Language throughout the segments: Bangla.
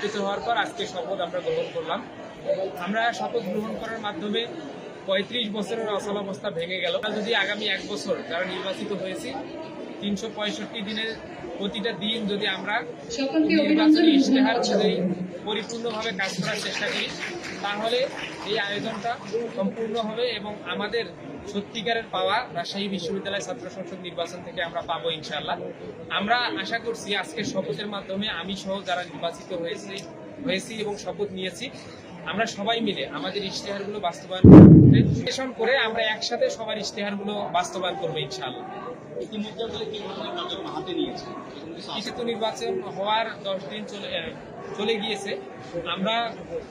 নির্বাচিত হওয়ার পর আজকে শপথ আমরা গ্রহণ করলাম। আমরা শপথ গ্রহণ করার মাধ্যমে পঁয়ত্রিশ বছরের অচল অবস্থা ভেঙে গেল। যদি আগামী এক বছর যারা নির্বাচিত হয়েছি তিনশো পঁয়ষট্টি দিনের প্রতিটা দিন যদি আমরা নির্বাচনী ইশতেহার অনুযায়ী পরিপূর্ণভাবে কাজ করার চেষ্টা করি তাহলে এই আয়োজনটা সম্পূর্ণ হবে এবং আমাদের সত্যিকারের পাওয়া রাজশাহী বিশ্ববিদ্যালয় ছাত্র সংসদ নির্বাচন থেকে আমরা পাবো ইনশাল্লাহ আমরা আশা করছি আজকের শপথের মাধ্যমে আমি সহ যারা নির্বাচিত হয়েছি হয়েছি এবং শপথ নিয়েছি আমরা সবাই মিলে আমাদের ইশতেহারগুলো বাস্তবায়ন বিশ্লেষণ করে আমরা একসাথে সবার ইশতেহারগুলো বাস্তবায়ন করব এরকম কিছু আছে? নির্বাচন হওয়ার দশ দিন চলে চলে গিয়েছে। আমরা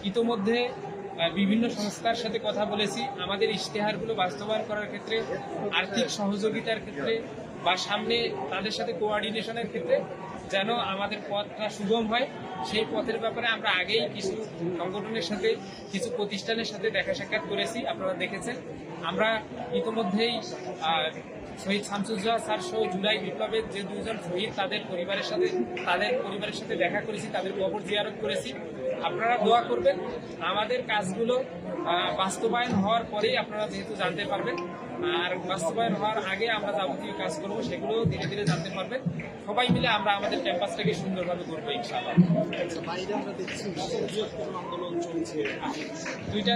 ইতোমধ্যে বিভিন্ন সংস্থার সাথে কথা বলেছি। আমাদের ইশতেহারগুলো বাস্তবায়ন করার ক্ষেত্রে, আর্থিক সহযোগিতার ক্ষেত্রে বা সামনে তাদের সাথে কোঅর্ডিনেশনের ক্ষেত্রে যেন আমাদের পথটা সুগম হয়, সেই পথের ব্যাপারে আমরা আগেই কিছু সংগঠনের সাথে, কিছু প্রতিষ্ঠানের সাথে দেখা সাক্ষাৎ করেছি, আপনারা দেখেছেন। আমরা ইতোমধ্যেই শহীদ শামসুজ্জোহা স্যার সহ জুলাই বিপ্লবের যে দুজন শহীদ তাদের পরিবারের সাথে, তাদের পরিবারের সাথে দেখা করেছি তাদের কবর জিয়ারত করেছি। আপনারা দোয়া করবেন। আমাদের কাজগুলো বাস্তবায়ন হওয়ার পরেই আপনারা যেহেতু জানতে পারবেন আর বাস্তবায়ন হওয়ার আগে আমরা যাবতীয় কাজ করব সেগুলো ধীরে ধীরে জানতে পারবেন। সবাই মিলে আমরা আমাদের ক্যাম্পাসটাকে সুন্দরভাবে করব ইনশাআল্লাহ। দুইটা